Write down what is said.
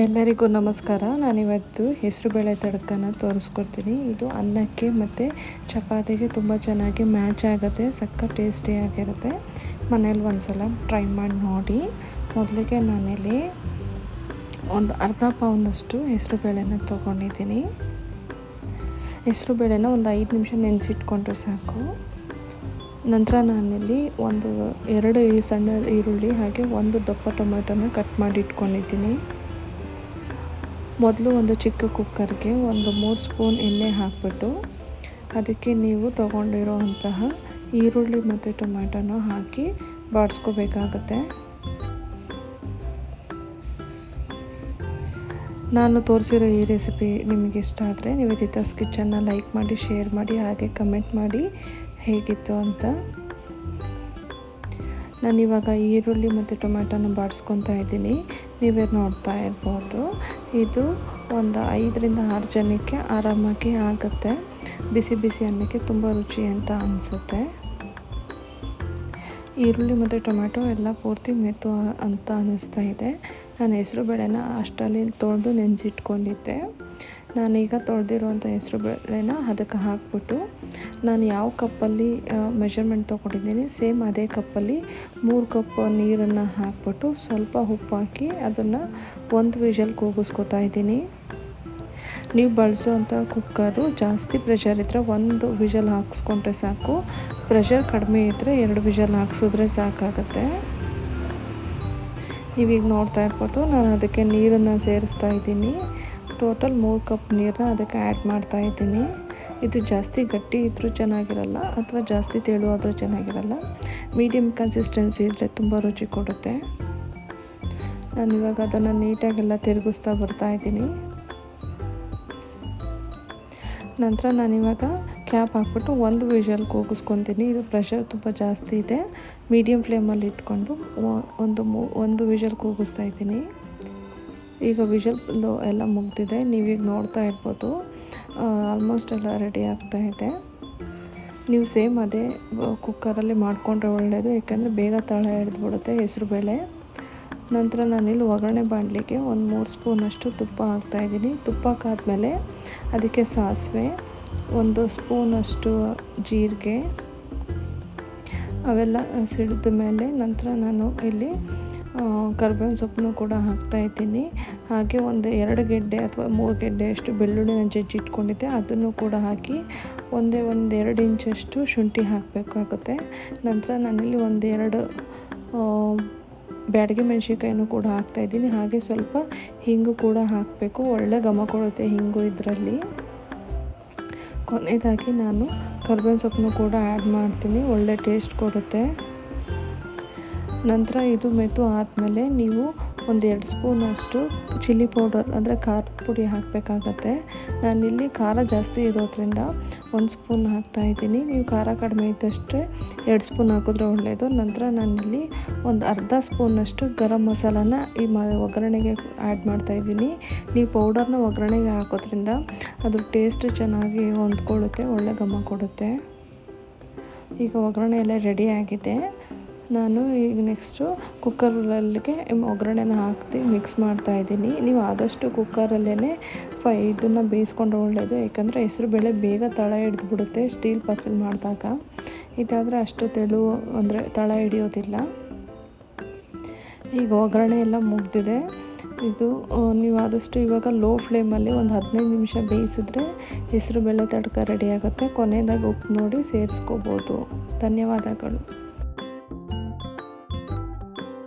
ಎಲ್ಲರಿಗೂ ನಮಸ್ಕಾರ. ನಾನಿವತ್ತು ಹೆಸರುಬೇಳೆ ತಡಕನ ತೋರಿಸ್ಕೊಡ್ತೀನಿ. ಇದು ಅನ್ನಕ್ಕೆ ಮತ್ತು ಚಪಾತಿಗೆ ತುಂಬ ಚೆನ್ನಾಗಿ ಮ್ಯಾಚ್ ಆಗುತ್ತೆ, ಸಕ್ಕ ಟೇಸ್ಟಿಯಾಗಿರುತ್ತೆ ಮನೇಲಿ ಒಂದ್ಸಲ ಟ್ರೈ ಮಾಡಿ ನೋಡಿ. ಮೊದಲಿಗೆ ನಾನಿಲ್ಲಿ ಒಂದು ಅರ್ಧ ಪೌಂಡಷ್ಟು ಹೆಸರುಬೇಳೆನ ತೊಗೊಂಡಿದ್ದೀನಿ. ಹೆಸರುಬೇಳೆನ ಒಂದು ಐದು ನಿಮಿಷ ನೆನೆಸಿಟ್ಕೊಂಡ್ರೆ ಸಾಕು. ನಂತರ ನಾನಿಲ್ಲಿ ಒಂದು ಎರಡು ಸಣ್ಣ ಈರುಳ್ಳಿ ಹಾಗೆ ಒಂದು ದಪ್ಪ ಟೊಮೆಟೊನ ಕಟ್ ಮಾಡಿ ಇಟ್ಕೊಂಡಿದ್ದೀನಿ. ಮೊದಲು ಒಂದು ಚಿಕ್ಕ ಕುಕ್ಕರ್ಗೆ ಒಂದು ಮೂರು ಸ್ಪೂನ್ ಎಣ್ಣೆ ಹಾಕಿಬಿಟ್ಟು ಅದಕ್ಕೆ ನೀವು ತೊಗೊಂಡಿರೋವಂತಹ ಈರುಳ್ಳಿ ಮತ್ತು ಟೊಮ್ಯಾಟೊನ ಹಾಕಿ ಬಾಡಿಸ್ಕೋಬೇಕಾಗತ್ತೆ. ನಾನು ತೋರಿಸಿರೋ ಈ ರೆಸಿಪಿ ನಿಮಗೆ ಇಷ್ಟ ಆದರೆ ನೀವು ದಿತಾಸ್ ಕಿಚನ್ನ ಲೈಕ್ ಮಾಡಿ, ಶೇರ್ ಮಾಡಿ, ಹಾಗೆ ಕಮೆಂಟ್ ಮಾಡಿ ಹೇಗಿತ್ತು ಅಂತ ನಾನಿವಾಗ ಈರುಳ್ಳಿ ಮತ್ತು ಟೊಮ್ಯಾಟೋನ ಬಾಡಿಸ್ಕೊತಾ ಇದ್ದೀನಿ. ನೀವೇ ನೋಡ್ತಾ ಇರ್ಬೋದು. ಇದು ಒಂದು ಐದರಿಂದ ಆರು ಜನಕ್ಕೆ ಆರಾಮಾಗಿ ಆಗುತ್ತೆ. ಬಿಸಿ ಬಿಸಿ ಅನ್ನಕ್ಕೆ ತುಂಬ ರುಚಿ ಅಂತ ಅನಿಸುತ್ತೆ. ಈರುಳ್ಳಿ ಮತ್ತು ಟೊಮ್ಯಾಟೊ ಎಲ್ಲ ಪೂರ್ತಿ ಮೆತ್ತು ಅಂತ ಅನ್ನಿಸ್ತಾ ಇದೆ. ನಾನು ಹೆಸರು ಬೇಳೆನ ಅಷ್ಟಲ್ಲಿ ತೊಳೆದು ನೆನೆಸಿಟ್ಕೊಂಡಿದ್ದೆ. ನಾನೀಗ ತೊಳೆದಿರುವಂಥ ಹೆಸರು ಬೇಳೆನ ಅದಕ್ಕೆ ಹಾಕ್ಬಿಟ್ಟು ನಾನು ಯಾವ ಕಪ್ಪಲ್ಲಿ ಮೆಷರ್ಮೆಂಟ್ ತೊಗೊಂಡಿದ್ದೀನಿ ಸೇಮ್ ಅದೇ ಕಪ್ಪಲ್ಲಿ ಮೂರು ಕಪ್ ನೀರನ್ನು ಹಾಕ್ಬಿಟ್ಟು ಸ್ವಲ್ಪ ಉಪ್ಪು ಹಾಕಿ ಅದನ್ನು ಒಂದು ವಿಷಲ್ ಕೂಗಿಸ್ಕೊತಾ ಇದ್ದೀನಿ. ನೀವು ಬಳಸೋವಂಥ ಕುಕ್ಕರು ಜಾಸ್ತಿ ಪ್ರೆಷರ್ ಇದ್ದರೆ ಒಂದು ವಿಷಲ್ ಹಾಕ್ಸ್ಕೊಂಡ್ರೆ ಸಾಕು ಪ್ರೆಷರ್ ಕಡಿಮೆ ಇದ್ದರೆ ಎರಡು ವಿಷಲ್ ಹಾಕ್ಸಿದ್ರೆ ಸಾಕಾಗುತ್ತೆ. ನೀವೀಗ ನೋಡ್ತಾ ಇರ್ಬೋದು, ನಾನು ಅದಕ್ಕೆ ನೀರನ್ನು ಸೇರಿಸ್ತಾ ಇದ್ದೀನಿ. ಟೋಟಲ್ ಮೂರು ಕಪ್ ನೀರನ್ನ ಅದಕ್ಕೆ ಆ್ಯಡ್ ಮಾಡ್ತಾ ಇದ್ದೀನಿ. ಇದು ಜಾಸ್ತಿ ಗಟ್ಟಿ ಇದ್ದರೂ ಚೆನ್ನಾಗಿರಲ್ಲ ಅಥವಾ ಜಾಸ್ತಿ ತೆಳುವಾದರೂ ಚೆನ್ನಾಗಿರಲ್ಲ. ಮೀಡಿಯಮ್ ಕನ್ಸಿಸ್ಟೆನ್ಸಿ ಇದ್ದರೆ ತುಂಬ ರುಚಿ ಕೊಡುತ್ತೆ. ನಾನು ಇವಾಗ ಅದನ್ನು ನೀಟಾಗೆಲ್ಲ ತಿರುಗಿಸ್ತಾ ಬರ್ತಾ ಇದ್ದೀನಿ. ನಂತರ ನಾನಿವಾಗ ಕ್ಯಾಪ್ ಹಾಕ್ಬಿಟ್ಟು ಒಂದು ವಿಷಲ್ ಕೂಗಿಸ್ಕೊತೀನಿ. ಇದು ಪ್ರೆಷರ್ ತುಂಬ ಜಾಸ್ತಿ ಇದೆ. ಮೀಡಿಯಮ್ ಫ್ಲೇಮಲ್ಲಿ ಇಟ್ಕೊಂಡು ಒಂದು ಮೂ, ಒಂದು ವಿಷಲ್ ಕೂಗಿಸ್ತಾ ಇದ್ದೀನಿ. ಈಗ ವಿಷಲ್ ಎಲ್ಲ ಮುಗ್ದಿದೆ. ನೀವೀಗ ನೋಡ್ತಾ ಇರ್ಬೋದು. ಆಲ್ಮೋಸ್ಟ್ ಎಲ್ಲ ರೆಡಿ ಆಗ್ತಾ ಇದೆ. ನೀವು ಸೇಮ್ ಅದೇ ಕುಕ್ಕರಲ್ಲಿ ಮಾಡಿಕೊಂಡ್ರೆ ಒಳ್ಳೆಯದು ಯಾಕೆಂದರೆ ಬೇಗ ತಳ ಹಿಡಿದ್ಬಿಡುತ್ತೆ ಹೆಸರುಬೇಳೆ ನಂತರ ನಾನಿಲ್ಲಿ ಒಗ್ಗರಣೆ ಬಾಣಲಿಗೆ ಒಂದು ಮೂರು ಸ್ಪೂನಷ್ಟು ತುಪ್ಪ ಹಾಕ್ತಾಯಿದ್ದೀನಿ ತುಪ್ಪ ಹಾಕಾದ್ಮೇಲೆ ಅದಕ್ಕೆ ಸಾಸಿವೆ, ಒಂದು ಸ್ಪೂನಷ್ಟು ಜೀರಿಗೆ, ಅವೆಲ್ಲ ಸಿಡಿದ ಮೇಲೆ ನಂತರ ನಾನು ಇಲ್ಲಿ ಕರ್ಬೇವಿನ ಸೊಪ್ಪನ್ನು ಕೂಡ ಹಾಕ್ತಾಯಿದ್ದೀನಿ ಹಾಗೆ ಒಂದು ಎರಡು ಗೆಡ್ಡೆ ಅಥವಾ ಮೂರು ಗೆಡ್ಡೆಯಷ್ಟು ಬೆಳ್ಳುಳ್ಳಿ ಜಜ್ಜಿ ಇಟ್ಕೊಂಡಿದ್ದೆ. ಅದನ್ನು ಕೂಡ ಹಾಕಿ ಒಂದೇ ಒಂದು ಎರಡು ಇಂಚಷ್ಟು ಶುಂಠಿ ಹಾಕಬೇಕಾಗುತ್ತೆ. ನಂತರ ನಾನಿಲ್ಲಿ ಒಂದೆರಡು ಬ್ಯಾಡಿಗೆ ಮೆಣಸಿನ್ಕಾಯಿನೂ ಕೂಡ ಹಾಕ್ತಾಯಿದ್ದೀನಿ ಹಾಗೆ ಸ್ವಲ್ಪ ಹಿಂಗು ಕೂಡ ಹಾಕಬೇಕು. ಒಳ್ಳೆ ಘಮ ಕೊಡುತ್ತೆ ಹಿಂಗು ಇದರಲ್ಲಿ. ಕೊನೆಯದಾಗಿ ನಾನು ಕರ್ಬೇವಿನ ಸೊಪ್ಪನ್ನು ಕೂಡ ಆ್ಯಡ್ ಮಾಡ್ತೀನಿ. ಒಳ್ಳೆ ಟೇಸ್ಟ್ ಕೊಡುತ್ತೆ. ನಂತರ ಇದು ಮೆತು ಆದಮೇಲೆ ನೀವು ಒಂದು ಎರಡು ಸ್ಪೂನಷ್ಟು ಚಿಲ್ಲಿ ಪೌಡರ್, ಅಂದರೆ ಖಾರದ ಪುಡಿ ಹಾಕಬೇಕಾಗತ್ತೆ. ನಾನಿಲ್ಲಿ ಖಾರ ಜಾಸ್ತಿ ಇರೋದ್ರಿಂದ ಒಂದು ಸ್ಪೂನ್ ಹಾಕ್ತಾಯಿದ್ದೀನಿ ನೀವು ಖಾರ ಕಡಿಮೆ ಇದ್ದಷ್ಟೇ ಎರಡು ಸ್ಪೂನ್ ಹಾಕಿದ್ರೆ ಒಳ್ಳೆಯದು. ನಂತರ ನಾನಿಲ್ಲಿ ಒಂದು ಅರ್ಧ ಸ್ಪೂನಷ್ಟು ಗರಂ ಮಸಾಲಾನ ಈ ಮ ಒಗ್ಗರಣೆಗೆ ಆ್ಯಡ್ ಮಾಡ್ತಾಯಿದ್ದೀನಿ ನೀವು ಪೌಡರ್ನ ಒಗ್ಗರಣೆಗೆ ಹಾಕೋದ್ರಿಂದ ಅದ್ರ ಟೇಸ್ಟ್ ಚೆನ್ನಾಗಿ ಹೊಂದ್ಕೊಳ್ಳುತ್ತೆ, ಒಳ್ಳೆ ಘಮ ಕೊಡುತ್ತೆ. ಈಗ ಒಗ್ಗರಣೆ ಎಲ್ಲ ರೆಡಿ ಆಗಿದೆ. ನಾನು ಈಗ ನೆಕ್ಸ್ಟು ಕುಕ್ಕರಲ್ಲಿಗೆ ಒಗ್ಗರಣೆನ ಹಾಕಿ ಮಿಕ್ಸ್ ಮಾಡ್ತಾ ಇದ್ದೀನಿ. ನೀವು ಆದಷ್ಟು ಕುಕ್ಕರಲ್ಲೇ ಫೈ ಇದನ್ನು ಬೇಯಿಸ್ಕೊಂಡ್ರೆ ಒಳ್ಳೆಯದು ಯಾಕಂದರೆ ಹೆಸರು ಬೇಳೆ ಬೇಗ ತಳ ಹಿಡಿದು ಬಿಡುತ್ತೆ ಸ್ಟೀಲ್ ಪಾತ್ರೆ ಮಾಡಿದಾಗ. ಇದಾದರೆ ಅಷ್ಟು ತೆಳು ಅಂದರೆ ತಳ ಹಿಡಿಯೋದಿಲ್ಲ. ಈಗ ಒಗ್ಗರಣೆ ಎಲ್ಲ ಮುಗ್ದಿದೆ. ಇದು ನೀವು ಆದಷ್ಟು ಇವಾಗ ಲೋ ಫ್ಲೇಮಲ್ಲಿ ಒಂದು ಹದಿನೈದು ನಿಮಿಷ ಬೇಯಿಸಿದ್ರೆ ಹೆಸರು ಬೇಳೆ ತಡ್ಕ ರೆಡಿ ಆಗುತ್ತೆ. ಕೊನೆಯದಾಗಿ ಉಪ್ಪು ನೋಡಿ ಸೇರಿಸ್ಕೋಬೋದು. ಧನ್ಯವಾದಗಳು.